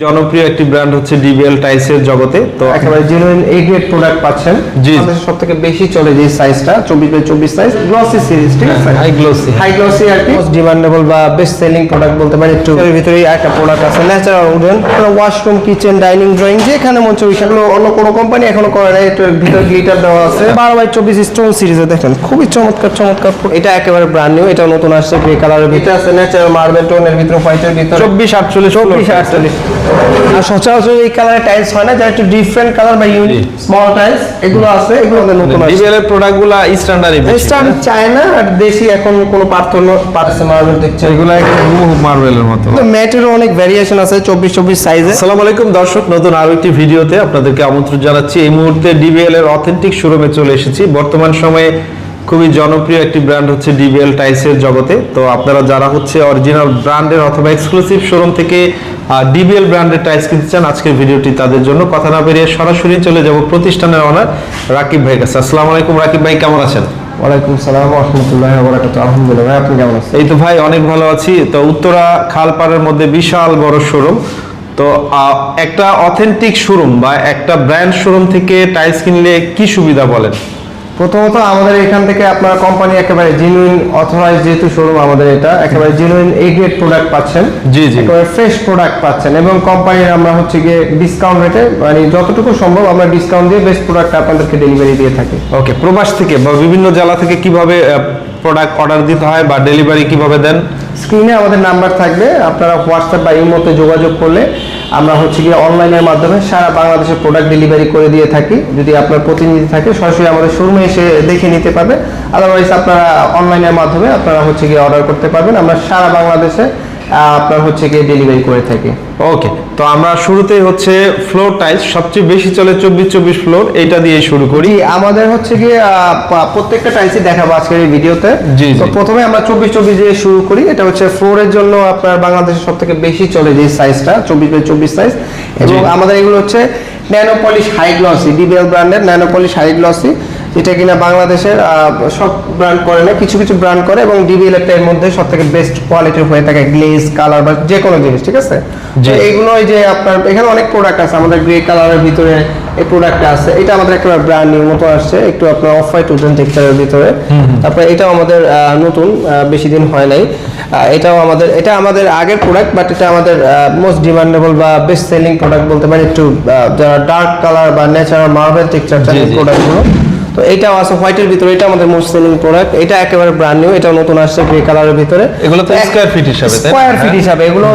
জনপ্রিয় একটি ব্র্যান্ড হচ্ছে ডিবিএল টাইলসের জগতে। তো একেবারে জেনুইন এ গ্রেড প্রোডাক্ট পাচ্ছেন। জি। আমাদের সব থেকে বেশি চলে যে সাইজটা চব্বিশ বাই চব্বিশ সাইজ গ্লসি সিরিজ ঠিক আছে? হাই গ্লোসি হাই গ্লসি আর কি। ডিমান্ডেবল বা বেস্ট সেলিং প্রোডাক্ট বলতে পারি একটু এর ভিতরে একটা প্রোডাক্ট আছে natural wooden washroom kitchen dining drawing যেখানে মন চাই সেগুলো অন্য কোনো কোম্পানি এখনও করে নাই একটু ভিতরে গ্লিটার দেওয়া আছে। বারো বাই চব্বিশ স্টোন সিরিজে দেখেন খুবই চমৎকার চমৎকার। এটা একেবারে ব্র্যান্ড নিউ এটা নতুন আসছে গ্রে কালারের ভিতরে। আছে ন্যাচারাল মার্বেল টোনের ভিতরে হোয়াইটের ভিতরে। চব্বিশ আটচল্লিশ চব্বিশ আটচল্লিশ। আর সচরাচর এই কালারের টাইলস হয় না যারা একটু ডিফারেন্ট কালার বা ইউনিক স্মল টাইলস এগুলো আছে এগুলো আমাদের নতুন আছে ডিবিএল এর স্টার চায়না আর দেশি এখন কোনো পার্থক্য পাচ্ছে মার্বেল দেখছে। এগুলা মার্বেলের মতো। ম্যাটেরও অনেক ভ্যারিয়েশন আছে চব্বিশ চব্বিশ সাইজে আসসালামু আলাইকুম দর্শক নতুন আরও একটি ভিডিওতে আপনাদেরকে আমন্ত্রণ জানাচ্ছি। এই মুহূর্তে ডিবিএল এর অথেন্টিক শোরুমে চলে এসেছি। বর্তমান সময়ে খুবই জনপ্রিয় একটি ব্র্যান্ড হচ্ছে ডিবিএল টাইলসের জগতে। তো আপনারা যারা হচ্ছে অরিজিনাল ব্র্যান্ডের অথবা এক্সক্লুসিভ শোরুম থেকে ডিবিএল ব্র্যান্ডের টাইলস কিনতে চান আজকের ভিডিওটি তাদের জন্য। কথা না বেরিয়ে সরাসরি চলে যাব প্রতিষ্ঠানের অনার রাকিব ভাইয়ের কাছে। আসসালামু আলাইকুম রাকিব ভাই কেমন আছেন? ওয়ালাইকুম সালাম রহমতুল্লাহ বরাকাত আলহামদুলিল্লাহ ভাই আপনি কেমন আছেন? এই তো ভাই অনেক ভালো আছি। তো উত্তরা খালপাড়ের মধ্যে বিশাল বড় শোরুম তো একটা অথেন্টিক শোরুম বা একটা ব্র্যান্ড শোরুম থেকে টাইলস কিনলে কি সুবিধা বলেন? প্রথমত আমাদের এখান থেকে আপনার কোম্পানি একেবারে জেনুইন অথরাইজ যেহেতু শোরুম আমাদের এটা একেবারে জেনুইন এ গ্রেড প্রোডাক্ট পাচ্ছেন জি, জি। একেবারে ফ্রেশ প্রোডাক্ট পাচ্ছেন এবং কোম্পানির আমরা হচ্ছে গিয়ে ডিসকাউন্ট রেটে মানে যতটুকু সম্ভব আমরা ডিসকাউন্ট দিয়ে বেস্ট প্রোডাক্ট আপনাদেরকে ডেলিভারি দিয়ে থাকি ওকে প্রবাস থেকে বা বিভিন্ন জেলা থেকে কীভাবে প্রোডাক্ট অর্ডার দিতে হয় বা ডেলিভারি কীভাবে দেন স্ক্রিনে আমাদের নাম্বার থাকবে আপনারা হোয়াটসঅ্যাপ বা ইমোতে যোগাযোগ করলে আমরা হচ্ছে গিয়ে অনলাইনের মাধ্যমে সারা বাংলাদেশে প্রোডাক্ট ডেলিভারি করে দিয়ে থাকি। যদি আপনার প্রতিনিধি থাকে, সরাসরি আমাদের শোরুমে এসে দেখে নিতে পারবে। আদারওয়াইজ আপনারা অনলাইনের মাধ্যমে আপনারা হচ্ছে গিয়ে অর্ডার করতে পারবেন। আমরা সারা বাংলাদেশে আপনার হচ্ছে গিয়ে ডেলিভারি করে থাকে। ওকে তো আমরা শুরুতেই হচ্ছে ফ্লোর টাইলস সবচেয়ে বেশি চলে চব্বিশ চব্বিশ ফ্লোর এইটা দিয়ে শুরু করি। আমাদের হচ্ছে গিয়ে প্রত্যেকটা টাইলসই দেখাবো আজকের এই ভিডিওতে। জি, তো প্রথমে আমরা চব্বিশ চব্বিশ দিয়ে শুরু করি। এটা হচ্ছে ফ্লোরের জন্য আপনার বাংলাদেশের সব থেকে বেশি চলে যে সাইজটা চব্বিশ বাই চব্বিশ সাইজ এবং আমাদের এগুলো হচ্ছে nano polish high glossy DBL ব্র্যান্ডের ন্যানোপলিশ হাই গ্লসি যেটা কিনা বাংলাদেশের সব ব্র্যান্ড করে না কিছু কিছু ব্র্যান্ড করে এবং ডিবিএল এর মধ্যে সব থেকে বেস্ট কোয়ালিটির হয়ে থাকে গ্লেজ কালার বা যে কোনো জিনিস ঠিক আছে। এইগুলো এই যে আপনার এখানে অনেক প্রোডাক্ট আছে আমাদের গ্রে কালারের ভিতরে এই প্রোডাক্টটা আছে। এটা আমাদের একটা ব্র্যান্ড নিউ মতো আসছে একটু আপনার অফ হোয়াইট উডেন টেক্সচারের ভিতরে। তারপরে এটাও আমাদের নতুন বেশি দিন হয় নাই। এটাও আমাদের এটা আমাদের আগের প্রোডাক্ট বাট এটা আমাদের মোস্ট ডিমান্ডেবল বা বেস্ট সেলিং প্রোডাক্ট বলতে পারি একটু যারা ডার্ক কালার বা ন্যাচারাল মার্বেল টেক্সচার জি, প্রোডাক্টগুলো তো এটাও আছে হোয়াইটের ভিতরে এটা আমাদের মোস্ট সেলিং প্রোডাক্ট এটা একেবারে ব্র্যান্ড নিউ এটা নতুন আসছে গ্রে কালারের ভিতরে এগুলো তো স্কোয়ার ফিট হিসাবে তাই? Square feet. হিসাবে এগুলো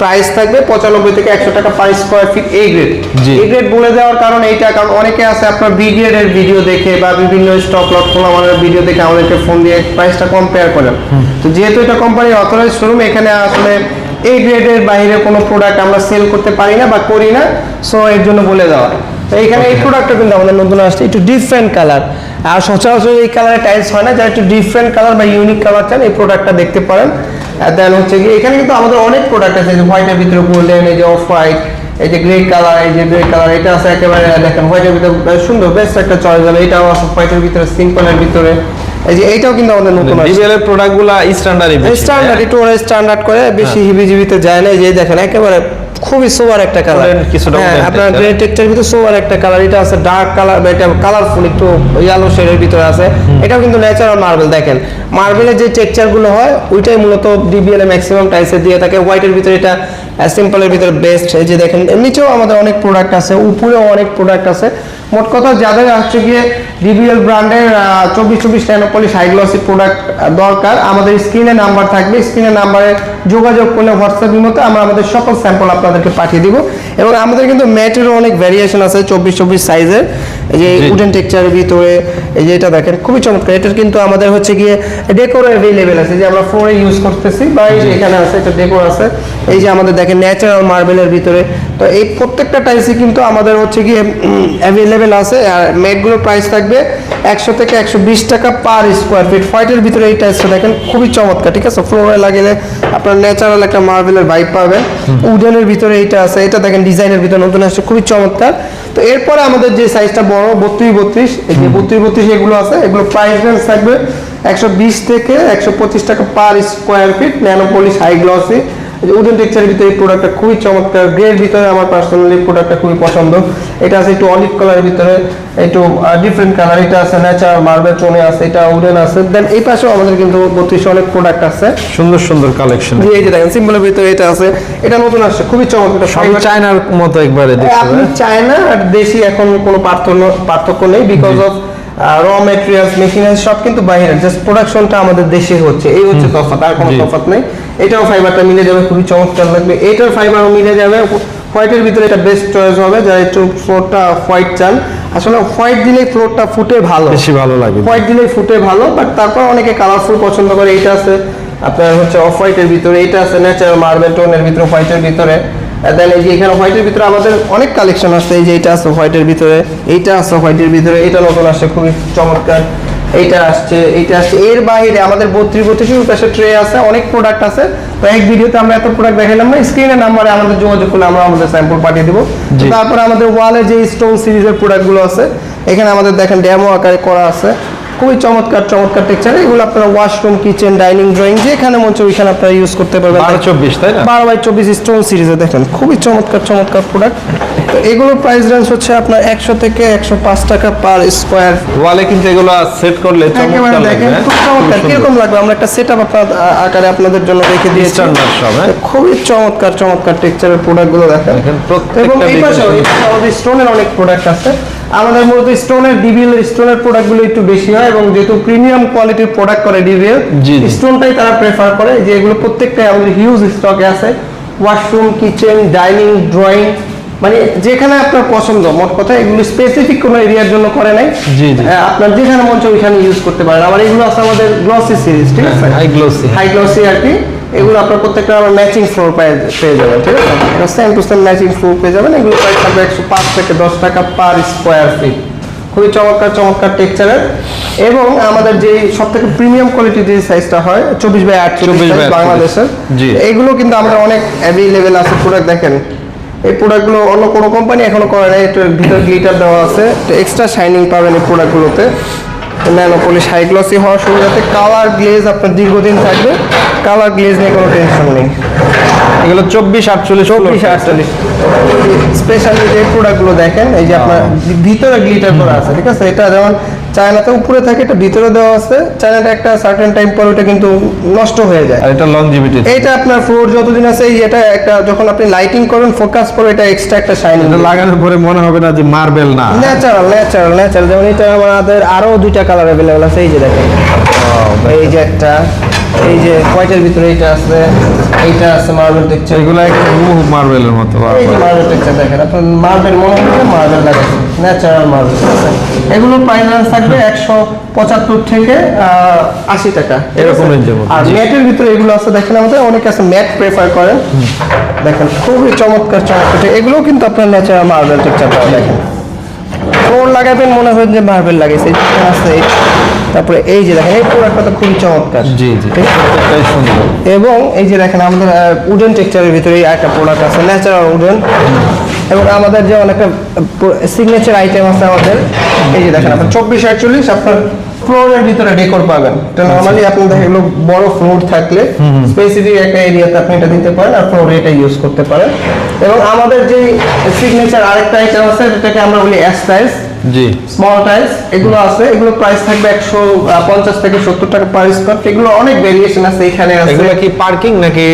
প্রাইস থাকবে পঁচানব্বই থেকে একশো টাকা per square feet A grade G. A grade বলে দেওয়ার কারণ এইটা কারণ অনেকে আছে আপনার বি গ্রেড এর ভিডিও দেখে বা বিভিন্ন স্টক লট খোলা আমাদের ভিডিও দেখে আমাদেরকে ফোন দিয়ে প্রাইসটা কম্পেয়ার করেন তো যেহেতু এটা কোম্পানির অথরাইজ শোরুম এখানে আসলে এই গ্রেডের বাইরে কোনো প্রোডাক্ট আমরা সেল করতে পারি না বা করি না সো এর জন্য বলে দেওয়া তো এখানে এই প্রোডাক্টটা কিন্তু আমাদের নতুন আসছে একটু ডিফারেন্ট কালার আর সচরাচর এই কালারের টাইলস হয় না যারা একটু ডিফারেন্ট কালার বা ইউনিক কালার চান এই প্রোডাক্টটা দেখতে পারেন। দেন হচ্ছে কি এখানে কিন্তু আমাদের অনেক প্রোডাক্ট আছে যে হোয়াইটের ভিতরে গোল্ডেন এই যে অফ হোয়াইট এই যে গ্রে কালার এই যে গ্রে কালার এটা আছে একেবারে দেখেন হোয়াইটের ভিতরে সুন্দর বেস্ট একটা চয়েস হবে। এটাও আছে হোয়াইটের ভিতরে সিম্পলের ভিতরে। এই যে এইটাও কিন্তু আমাদের নতুন ডিবিএল এর প্রোডাক্টগুলা স্ট্যান্ডার্ডই স্ট্যান্ডার্ড একটু ওরা স্ট্যান্ডার্ড করে বেশি হিবিজিবিতে যায় না এই যে দেখেন একেবারে খুবই সোবার একটা কালার কিছুটা হ্যাঁ আপনার। গ্রে টেক্সচার ভিতরে সোবার একটা কালার এটা আছে ডার্ক কালার এটা কালারফুল একটু ইয়েলো শেডের ভিতরে আছে। এটাও কিন্তু ন্যাচারাল মার্বেল দেখেন। মার্বেলের যে টেক্সচারগুলো হয় ওইটাই মূলত ডিবিএল এ ম্যাক্সিমাম টাইসে দিয়ে থাকে। হোয়াইটের ভিতরে এটা সিম্পলের ভিতরে বেস্ট এই যে দেখেন নিচেও আমাদের অনেক প্রোডাক্ট আছে উপরেও অনেক প্রোডাক্ট আছে। মোট কথা যাদের হচ্ছে গিয়ে ডিবিএল ব্র্যান্ডের চব্বিশ চব্বিশ ন্যানোপলিশ হাইগ্লসি প্রোডাক্ট দরকার আমাদের স্ক্রিনে নাম্বার থাকবে। স্ক্রিনে নাম্বারে যোগাযোগ করলে হোয়াটসঅ্যাপ মতো আমরা আমাদের সকল স্যাম্পল আপনাদেরকে পাঠিয়ে দিব। এবং আমাদের কিন্তু ম্যাটেরও অনেক ভ্যারিয়েশন আছে চব্বিশ চব্বিশ সাইজের এই যে উডেন টেক্সচারের ভিতরে এই যে এটা দেখেন খুবই চমৎকার। এটার কিন্তু আমাদের হচ্ছে গিয়ে ডেকোর অ্যাভেলেবেল আছে। যে আমরা ফ্লোরে ইউজ করতেছি বা এখানে আছে এটা ডেকোর আছে। এই যে আমাদের দেখেন ন্যাচারাল মার্বেলের ভিতরে। তো এই প্রত্যেকটা টাইসই কিন্তু আমাদের হচ্ছে গিয়ে অ্যাভেলেবেল আছে। আর ম্যাটগুলোর প্রাইস থাকবে একশো থেকে একশো বিশ টাকা পার স্কোয়ার ফিট হোয়াইটের ভিতরে এই টাইসটা দেখেন খুবই চমৎকার। ঠিক আছে? ফ্লোরে লাগিয়ে আপনার ন্যাচারাল একটা মার্বেলের ভাইব পাবেন। উডেনের ভিতরে এটা আছে এটা দেখেন ডিজাইনের ভিতরে নতুন আসছে খুবই চমৎকার। তো এরপরে আমাদের যে সাইজটা বড় বত্রিশ বত্রিশ এই যে বত্রিশ বত্রিশ এগুলো আছে এগুলো প্রাইস রেঞ্জ থাকবে একশো বিশ থেকে একশো পঁচিশ টাকা per square feet nanopolish high glossy wooden টেক্সচারের ভিতরে এই প্রোডাক্টটা খুবই চমৎকার। গ্রের ভিতরে আমার পার্সোনালি প্রোডাক্টটা খুবই পছন্দ। এটা আছে একটু অলিভ কালারের ভিতরে একটু ডিফারেন্ট কালার এটা আছে ন্যাচারাল মার্বেল টোনে আছে এটা উডেন আছে। দেন এই পাশেও আমাদের কিন্তু বত্রিশে অনেক প্রোডাক্ট আছে। সুন্দর সুন্দর কালেকশন যে এই যে দেখেন সিম্বলের ভিতরে এটা আছে। এটা নতুন আসছে খুবই চমৎকার। সব চায়নার মতো একবারে দেখতে আপনি চায়না আর দেশি এখন কোনো পার্থক্য পার্থক্য নেই because of raw materials machinery সব কিন্তু বাইরে জাস্ট প্রোডাকশনটা আমাদের দেশে হচ্ছে। এই হচ্ছে তফাৎ আর কোনো জি। তফাৎ নেই। এটাও ফাইবারটা মিলে যাবে খুবই চমৎকার লাগবে। এটার ফাইবারও মিলে যাবে হোয়াইটের ভিতরে এটা বেস্ট চয়েস হবে যারা একটু ফ্লোরটা হোয়াইট চান। আসলে হোয়াইট দিলে ফ্লোরটা ফুটে ভালো। বেশি ভালো লাগে। হোয়াইট দিলে ফুটে ভালো বাট তারপর অনেকে কালারফুল পছন্দ করে এইটা আছে আপনার হচ্ছে অফ হোয়াইটের ভিতরে এটা আছে ন্যাচারাল মার্বেল টোনের ভিতরে হোয়াইটের ভিতরে। দেন এই যে এখানে হোয়াইটের ভিতরে আমাদের অনেক কালেকশন আছে এই যে এটা আছে হোয়াইটের ভিতরে এইটা আছে হোয়াইটের ভিতরে এটা নতুন আসছে খুবই চমৎকার। এইটা আসছে এটা আসছে। এর বাইরে আমাদের বত্রিশ বত্রিশ পাশে ট্রে আছে অনেক প্রোডাক্ট আছে। তো এক ভিডিওতে আমরা এত প্রোডাক্ট দেখাইলাম না স্ক্রিনের নাম্বারে আমাদের যোগাযোগ করলে আমরা আমাদের স্যাম্পল পাঠিয়ে দেবো। তারপরে আমাদের ওয়ালে যে স্টোন সিরিজের প্রোডাক্টগুলো আছে এখানে আমাদের দেখেন ড্যামো আকারে করা আছে। খুবই চমৎকার চমৎকার টেক্সচার এগুলো আপনারা ওয়াশরুম কিচেন ডাইনিং ড্রয়িং যেখানে মন চায় ওইখানে আপনারা ইউজ করতে পারবেন। বারো চব্বিশ তাই না? বারো বাই চব্বিশ স্টোন সিরিজে দেখেন খুবই চমৎকার চমৎকার প্রোডাক্ট তো এগুলোর প্রাইস রেঞ্জ হচ্ছে আপনার একশো থেকে একশো পাঁচ টাকা পার স্কোয়ার ওয়ালে কিন্তু এগুলো সেট করলে চমৎকার লাগবে দেখেন হ্যাঁ? খুব চমৎকার। কীরকম লাগবে? আমরা একটা সেট আপ আপনার আকারে আপনাদের জন্য রেখে দিয়েছি। Standard সব, হ্যাঁ? খুবই চমৎকার চমৎকার টেক্সচারের প্রোডাক্টগুলো দেখেন। প্রত্যেকটা এবং এই পাশে আমাদের স্টোনের অনেক প্রোডাক্ট আছে। আমাদের মূলত স্টোনের ডিবিএল স্টোনের প্রোডাক্টগুলো একটু বেশি হয় এবং যেহেতু প্রিমিয়াম কোয়ালিটির প্রোডাক্ট করে ডিবিএল। স্টোনটাই তারা প্রেফার করে যে এগুলো প্রত্যেকটাই আমাদের হিউজ স্টকে আছে। ওয়াশরুম কিচেন ডাইনিং ড্রয়িং মানে যেখানে আপনার পছন্দ মোট কথা এগুলো স্পেসিফিক কোনো এরিয়ার জন্য করে নাই। জি, জি। আপনার যেখানে মন চায় ওইখানে ইউজ করতে পারেন। আবার এগুলো আছে আমাদের গ্লসি সিরিজ ঠিক আছে? হাই গ্লোসি হাই গ্লসি আর কি। এগুলো আপনার প্রত্যেকটা আমার ম্যাচিং ফ্লোর পেয়ে যাবেন ঠিক আছে? Same to same matching floor পেয়ে যাবেন এগুলো প্রাইস থাকবে একশো পাঁচ থেকে দশ টাকা পার স্কোয়ার ফিট খুবই চমৎকার চমৎকার টেক্সচারের এবং আমাদের যে সব থেকে প্রিমিয়াম কোয়ালিটি যে সাইজটা হয় চব্বিশ বাই আট 24 by 48 বাংলাদেশের। এগুলো কিন্তু আমাদের অনেক অ্যাভেলেবেল আছে প্রোডাক্ট দেখেন। এই প্রোডাক্টগুলো অন্য কোনো কোম্পানি এখনও করে নাই এটার ভিতরে গ্লিটার দেওয়া আছে এক্সট্রা শাইনিং পাবেন এই প্রোডাক্টগুলোতে ন্যানো পলিশ হাই গ্লসি হওয়ার সুবিধাতে কালার গ্লেজ আপনার দীর্ঘদিন থাকবে। কালার গ্লেজ নিয়ে কোনো টেনশন নেই। এগুলো চব্বিশ আটচল্লিশ চব্বিশ আটচল্লিশ। স্পেশালি যে প্রোডাক্টগুলো দেখেন এই যে আপনার ভিতরে গ্লিটার করা আছে ঠিক আছে? এটা যেমন চায়নাতে উপরে থাকে এটা ভিতরে দেওয়া আছে। চায়নাটা একটা সার্টেন টাইম পর ওটা কিন্তু নষ্ট হয়ে যায়। আর এটা লংজিভিটি এইটা আপনার ফ্লোর যতদিন আছে এটা একটা যখন আপনি লাইটিং করেন ফোকাস করে এটা এক্সট্রা একটা শাইনিং এটা লাগানোর পরে মনে হবে না যে মার্বেল না। ন্যাচারাল ন্যাচারাল ন্যাচারাল যেমন এটা আমাদের আরও দুইটা কালার অ্যাভেলেবল আছে এই যে দেখেন। এই যে একটা এই যে হোয়াইটের ভিতরে এইটা আছে এইটা আছে মার্বেল টেক্সচার এগুলো একদম মার্বেলের মতো এই যে মার্বেল টেক্সচার দেখেন আপনার মার্বেল মনে হচ্ছে মার্বেল লাগাচ্ছে ন্যাচারাল মার্বেল এগুলো প্রাইস রেঞ্জ থাকবে একশো পঁচাত্তর থেকে আশি টাকা। এরকম আছে? মধ্যে, আর। ম্যাটের ভিতরে এগুলো আছে দেখেন আমাদের অনেকে আছে ম্যাট প্রেফার করেন দেখেন খুবই চমৎকার চমৎকার। এগুলো কিন্তু আপনার ন্যাচারাল মার্বেল টেক্সচার পাওয়া দেখেন। ফ্লোর লাগাবেন মনে হয় যে মার্বেল লাগাইছে আছে। তারপরে এই যে দেখেন এই প্রোডাক্টটা তো খুবই চমৎকার। জি জি। ঠিক আছে? সুন্দর। এবং এই যে দেখেন আমাদের উডেন টেক্সচারের ভিতরে একটা প্রোডাক্ট আছে ন্যাচারাল উডেন এবং আমাদের যে অনেকটা সিগনেচার আইটেম আছে আমাদের এই যে দেখেন আপনার চব্বিশ আটচল্লিশ আপনার ফ্লোরের ভিতরে ডেকোর পাবেন। এটা নর্মালি আপনি দেখেন বড় ফ্লোর থাকলে স্পেসিফিক একটা এরিয়াতে আপনি এটা দিতে পারেন আর ফ্লোরে এটা ইউজ করতে পারেন। এবং আমাদের যে সিগনেচার আরেকটা আইটেম আছে যেটাকে আমরা বলি অ্যাস্টাইলস জি। স্মল টাইলস এগুলো আছে এগুলো প্রাইস থাকবে একশো পঞ্চাশ থেকে সত্তর টাকা পার স্কোয়ার এগুলো অনেক ভেরিয়েশন আছে এখানে আছে। এগুলো কি পার্কিং নাকি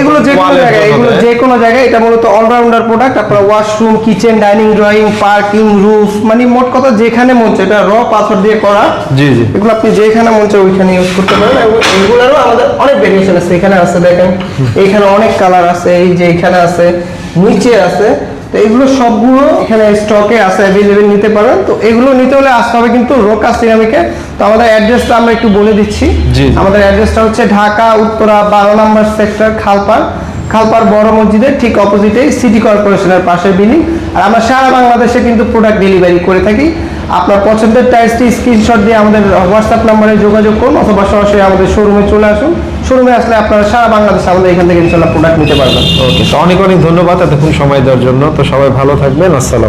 এগুলো যে কোনো জায়গায় এগুলো যে কোনো জায়গায় এটা মূলত অলরাউন্ডার প্রোডাক্ট আপনার washroom kitchen dining drawing parking roof মানে মোট কথা যেখানে মন চায় এটা র পাথর দিয়ে করা। জি জি। এগুলো আপনি যেখানে মন চায় ওইখানে ইউজ করতে পারেন এবং এগুলোরও আমাদের অনেক ভেরিয়েশন আছে এখানে আছে দেখেন। এইখানে অনেক কালার আছে এই যে এখানে আছে নিচে আছে। তো এগুলো সবগুলো এখানে স্টকে আছে অ্যাভেলেবেল নিতে পারেন তো এগুলো নিতে হলে আসতে হবে কিন্তু রোকা সিরামিকে তো আমাদের অ্যাড্রেসটা আমরা একটু বলে দিচ্ছি। আমাদের অ্যাড্রেসটা হচ্ছে ঢাকা উত্তরা বারো নম্বর সেক্টর খালপাড়। খালপাড় বড় মসজিদের ঠিক অপোজিটে সিটি কর্পোরেশনের পাশের বিল্ডিং আর আমরা সারা বাংলাদেশে কিন্তু প্রোডাক্ট ডেলিভারি করে থাকি। আপনার পছন্দের টাইলসটি স্ক্রিনশট দিয়ে আমাদের হোয়াটসঅ্যাপ নাম্বারে যোগাযোগ করুন অথবা সরাসরি আমাদের শোরুমে চলে আসুন। শোরুমে আসলে আপনারা সারা বাংলাদেশে আমাদের এখান থেকে ইনশাল্লাহ প্রোডাক্ট নিতে পারবেন। ওকে তো অনেক অনেক ধন্যবাদ এতক্ষণ সময় দেওয়ার জন্য। তো সবাই ভালো থাকবেন, আসসালাম